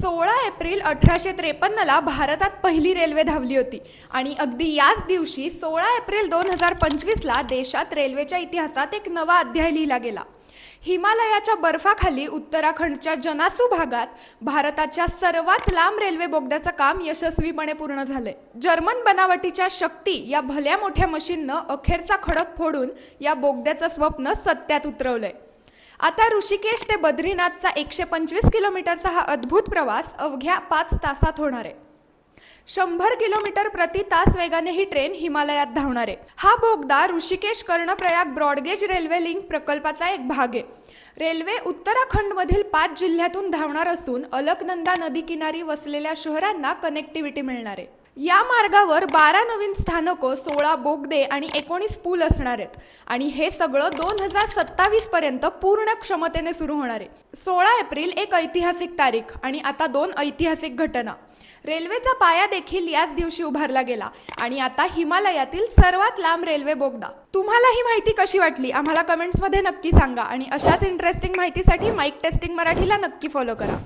सोळा एप्रिल अठराशे त्रेपन्नला भारतात पहिली रेल्वे धावली होती. आणि अगदी याच दिवशी सोळा एप्रिल दोन हजार पंचवीसला देशात रेल्वेच्या इतिहासात एक नवा अध्याय लिहिला गेला. हिमालयाच्या बर्फाखाली उत्तराखंडच्या जनासू भागात भारताच्या सर्वात लांब रेल्वे बोगद्याचं काम यशस्वीपणे पूर्ण झालंय. जर्मन बनावटीच्या शक्ती या भल्या मोठ्या मशीननं अखेरचा खडक फोडून या बोगद्याचं स्वप्न सत्यात उतरवलंय. आता ऋषिकेश ते बद्रीनाथचा एकशे पंचवीस किलोमीटरचा हा अद्भुत प्रवास अवघ्या पाच तासात होणार आहे. शंभर किलोमीटर प्रति तास वेगाने ही ट्रेन हिमालयात धावणार आहे. हा बोगदा Rishikesh Karnaprayag broad gauge railway link प्रकल्पाचा एक भाग आहे. रेल्वे उत्तराखंडमधील पाच जिल्ह्यातून धावणार असून अलकनंदा नदी किनारी वसलेल्या शहरांना कनेक्टिव्हिटी मिळणार आहे. या मार्गावर बारा नवीन स्थानकं सोळा बोगदे आणि एकोणीस पूल असणार आहेत. आणि हे सगळं दोन हजार सत्तावीस पर्यंत पूर्ण क्षमतेने सुरू होणार आहे. सोळा एप्रिल एक ऐतिहासिक तारीख आणि आता दोन ऐतिहासिक घटना. रेल्वेचा पाया देखील याच दिवशी उभारला गेला आणि आता हिमालयातील सर्वात लांब रेल्वे बोगदा. तुम्हाला ही माहिती कशी वाटली? आम्हाला कमेंट्समध्ये नक्की सांगा आणि अशाच इंटरेस्टिंग माहितीसाठी माईक टेस्टिंग मराठीला नक्की फॉलो करा.